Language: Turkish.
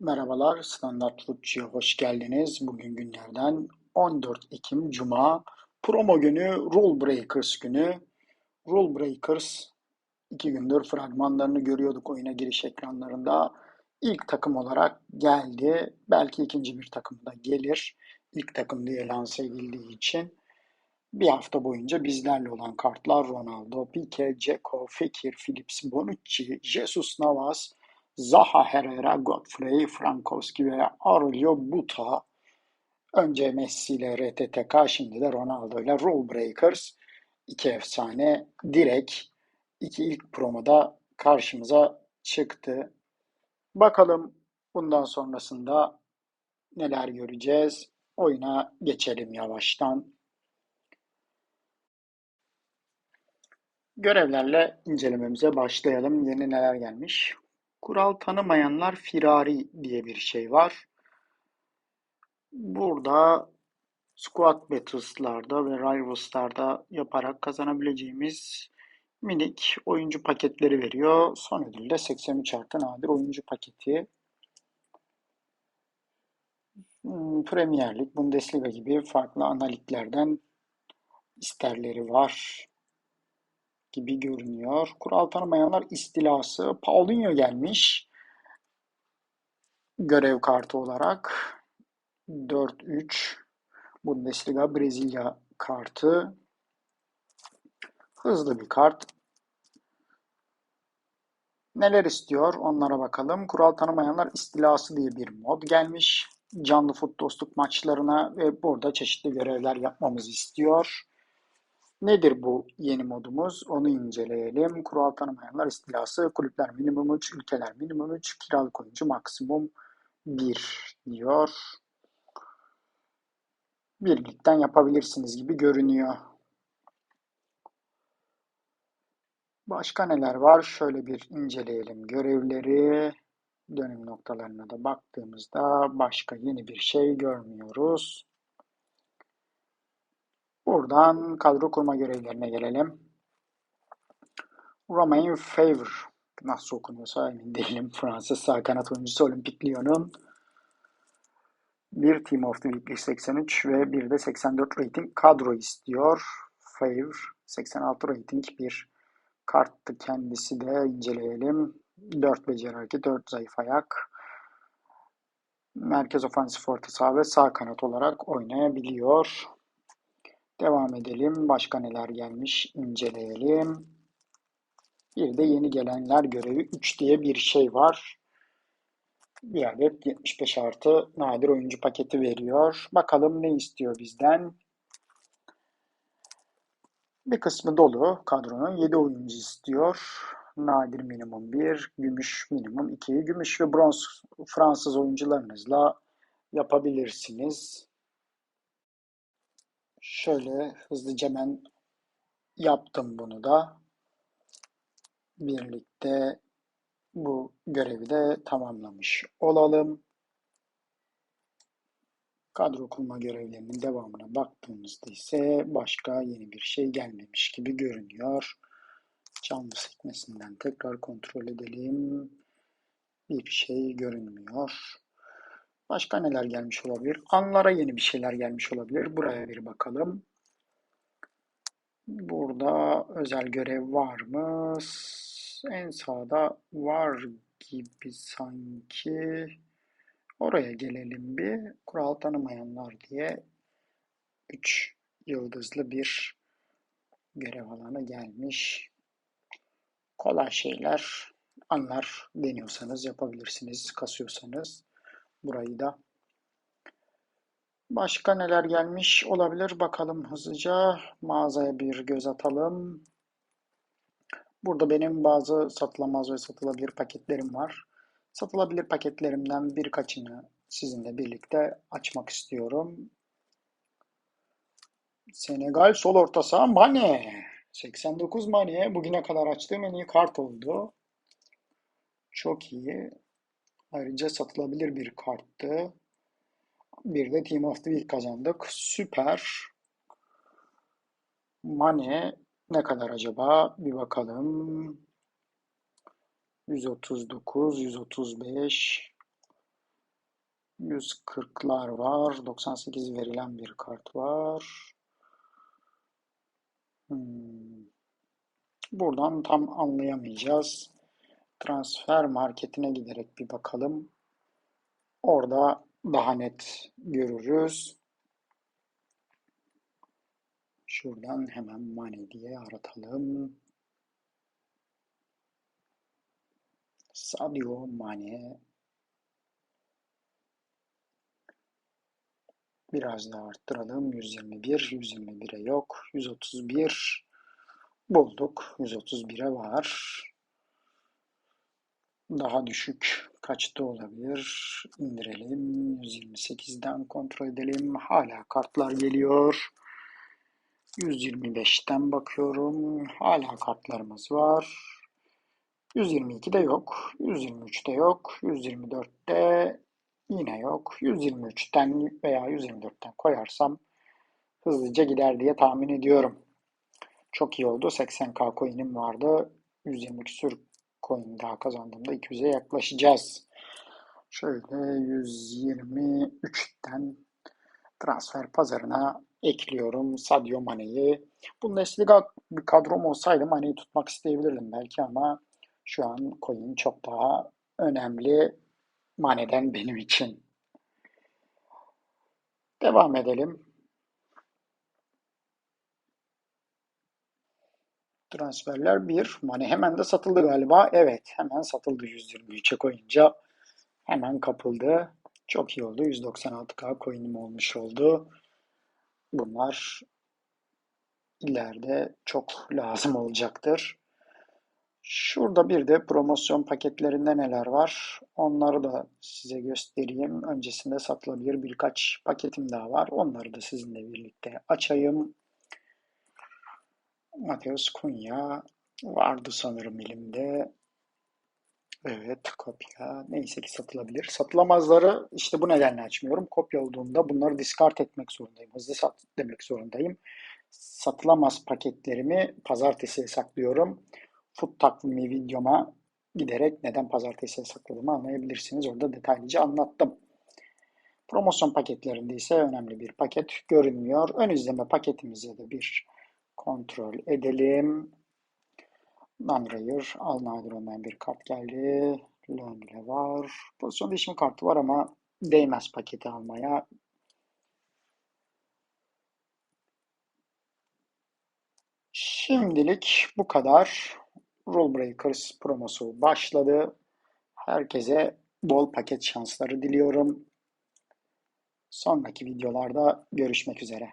Merhabalar, Standart Futçu'ya hoş geldiniz. Bugün günlerden 14 Ekim Cuma. Promo günü, Rule Breakers günü. Rule Breakers iki gündür fragmanlarını görüyorduk oyuna giriş ekranlarında. İlk takım olarak geldi. Belki ikinci bir takım da gelir. İlk takım diye lanse edildiği için. Bir hafta boyunca bizlerle olan kartlar Ronaldo, Pique, Dzeko, Fekir, Phillips, Bonucci, Jesus Navas, Zaha Herrera, Godfrey, Frankowski ve Aurelio Buta. Önce Messi ile RTTK, şimdi de Ronaldo ile Rule Breakers. İki efsane direkt iki ilk promoda karşımıza çıktı. Bakalım bundan sonrasında neler göreceğiz. Oyuna geçelim yavaştan. Görevlerle incelememize başlayalım. Yeni neler gelmiş? Kural tanımayanlar firari diye bir şey var. Burada Squad Battles'larda ve Rivals'larda yaparak kazanabileceğimiz minik oyuncu paketleri veriyor. Son ödül de 83 artı nadir oyuncu paketi. Hmm, Premier Lig, Bundesliga gibi farklı analitlerden isterleri var gibi görünüyor. Kural tanımayanlar istilası. Paulinho gelmiş. Görev kartı olarak. 4-3. Bundesliga Brezilya kartı. Hızlı bir kart. Neler istiyor onlara bakalım. Kural tanımayanlar istilası diye bir mod gelmiş. Canlı fut dostluk maçlarına ve burada çeşitli görevler yapmamızı istiyor. Nedir bu yeni modumuz? Onu inceleyelim. Kural tanımayanlar istilası, kulüpler minimum 3, ülkeler minimum 3, kiralık oyuncu maksimum 1 diyor. Birlikten yapabilirsiniz gibi görünüyor. Başka neler var? Şöyle bir inceleyelim görevleri. Dönüm noktalarına da baktığımızda başka yeni bir şey görmüyoruz. Buradan kadro kurma görevlerine gelelim. Romain Favre nasıl okunuyorsa emin değilim. Fransız sağ kanat oyuncusu Olimpik Lyon'un bir Team of the Weekly 83 ve bir de 84 rating kadro istiyor. Favre 86 rating bir karttı kendisi de inceleyelim. 4 beceri hareket, 4 zayıf ayak. Merkez ofansif orta saha ve sağ kanat olarak oynayabiliyor. Devam edelim. Başka neler gelmiş inceleyelim. Bir de yeni gelenler görevi 3 diye bir şey var. Bir adet 75 artı nadir oyuncu paketi veriyor. Bakalım ne istiyor bizden. Bir kısmı dolu kadronun 7 oyuncu istiyor. Nadir minimum 1, gümüş minimum 2. Gümüş ve bronz Fransız oyuncularınızla yapabilirsiniz. Şöyle hızlıca ben yaptım bunu da. Birlikte bu görevi de tamamlamış olalım. Kadro kurma görevlerinin devamına baktığımızda ise başka yeni bir şey gelmemiş gibi görünüyor. Canlı sekmesinden tekrar kontrol edelim. Bir şey görünmüyor. Başka neler gelmiş olabilir? Anlara yeni bir şeyler gelmiş olabilir. Buraya bir bakalım. Burada özel görev var mı? En sağda var gibi sanki. Oraya gelelim bir. Kural tanımayanlar diye 3 yıldızlı bir görev alanı gelmiş. Kolay şeyler. Anlar deniyorsanız yapabilirsiniz. Kasıyorsanız burayı da. Başka neler gelmiş olabilir bakalım hızlıca. Mağazaya bir göz atalım. Burada benim bazı satılamaz ve satılabilir paketlerim var. Satılabilir paketlerimden birkaçını sizinle birlikte açmak istiyorum. Senegal sol orta saha Mane. 89 Mane bugüne kadar açtığım en iyi kart oldu. Çok iyi. Ayrıca satılabilir bir karttı. Bir de Team of the Week kazandık. Süper. Mane ne kadar acaba? Bir bakalım. 139, 135. 140'lar var. 98 verilen bir kart var. Hmm. Buradan tam anlayamayacağız. Transfer marketine giderek bir bakalım. Orada daha net görürüz. Şuradan hemen Mane diye aratalım. Sadio Mane. Biraz daha arttıralım. 121, 121'e yok. 131 bulduk. 131'e var. Daha düşük kaçta olabilir? İndirelim. 128'den kontrol edelim. Hala kartlar geliyor. 125'ten bakıyorum. Hala kartlarımız var. 122'de yok. 123'te yok. 124'te yine yok. 123'ten veya 124'ten koyarsam hızlıca gider diye tahmin ediyorum. Çok iyi oldu. 80k coin'im vardı. 120 küsür coin daha kazandığımda 200'e yaklaşacağız. Şöyle 123'ten transfer pazarına ekliyorum Sadio Mane'yi. Bundesliga bir kadrom olsaydı Mane'yi tutmak isteyebilirdim belki ama şu an coin çok daha önemli Mane'den benim için. Devam edelim. Transferler 1. Mane hemen de satıldı galiba. Evet hemen satıldı 123'e koyunca. Hemen kapıldı. Çok iyi oldu. 196k coin'im olmuş oldu. Bunlar ileride çok lazım olacaktır. Şurada bir de promosyon paketlerinde neler var? Onları da size göstereyim. Öncesinde satılabilir birkaç paketim daha var. Onları da sizinle birlikte açayım. Mateus Cunha vardı sanırım elimde. Evet kopya neyse ki satılabilir. Satılamazları işte bu nedenle açmıyorum. Kopya olduğunda bunları discard etmek zorundayım. Hızlı sat demek zorundayım. Satılamaz paketlerimi pazartesiye saklıyorum. Food takvimi videoma giderek neden pazartesiye sakladığımı anlayabilirsiniz. Orada detaylıca anlattım. Promosyon paketlerinde ise önemli bir paket görünmüyor. Ön izleme paketimize de bir kontrol edelim. Nanrayır, al nadir olmayan bir kart geldi. Longle var. Pozisyon değişimi kartı var ama değmez paketi almaya. Şimdilik bu kadar. Rule Breakers promosu başladı. Herkese bol paket şansları diliyorum. Sonraki videolarda görüşmek üzere.